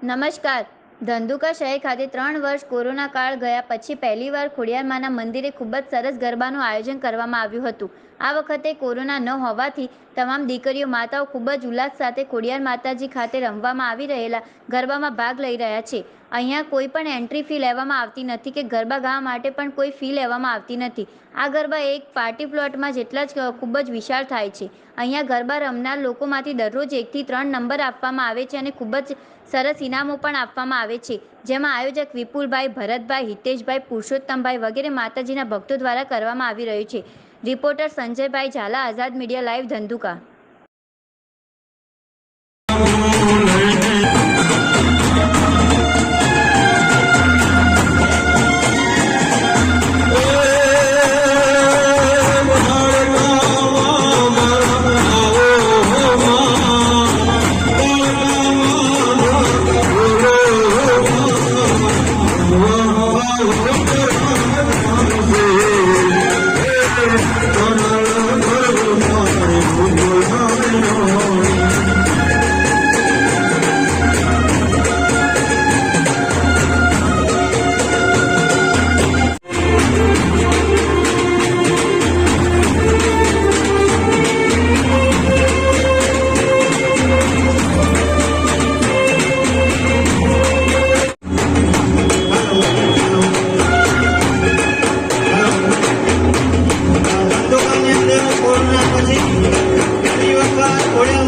નમસ્કાર. ધંધુકા શહેર ખાતે ત્રણ વર્ષ કોરોના કાળ ગયા પછી પહેલીવાર ખોડિયારમાના મંદિરે ખૂબ જ સરસ ગરબાનું આયોજન કરવામાં આવ્યું હતું. આ વખતે કોરોના ન હોવાથી તમામ દીકરીઓ, માતાઓ ખૂબ જ ઉલ્લાસ સાથે ખોડિયાર માતાજી ખાતે રમવામાં આવી રહેલા ગરબામાં ભાગ લઈ રહ્યા છે. અહીંયા કોઈ પણ એન્ટ્રી ફી લેવામાં આવતી નથી કે ગરબા ગાવા માટે પણ કોઈ ફી લેવામાં આવતી નથી. આ ગરબા એક પાર્ટી પ્લોટમાં જેટલા જ ખૂબ જ વિશાળ થાય છે. અહીંયા ગરબા રમનાર લોકોમાંથી દરરોજ એકથી ત્રણ નંબર આપવામાં આવે છે અને ખૂબ જ સરસ ઇનામો પણ આપવામાં આવે છે. જેમાં આયોજક વિપુલભાઈ, ભરતભાઈ, હિતેશભાઈ, પુરુષોત્તમભાઈ વગેરે માતાજીના ભક્તો દ્વારા કરવામાં આવી રહ્યું છે. રિપોર્ટર સંજયભાઈ ઝાલા, આઝાદ મીડિયા લાઈવ ધંધુકા. વખત ખોડિયારમાંના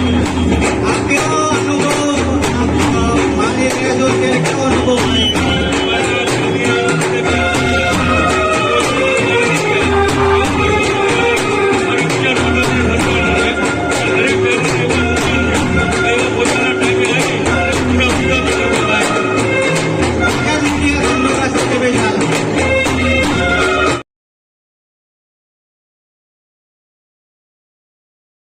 आपके अनुभ आपका हमारे जो देखो अनुभव आएगा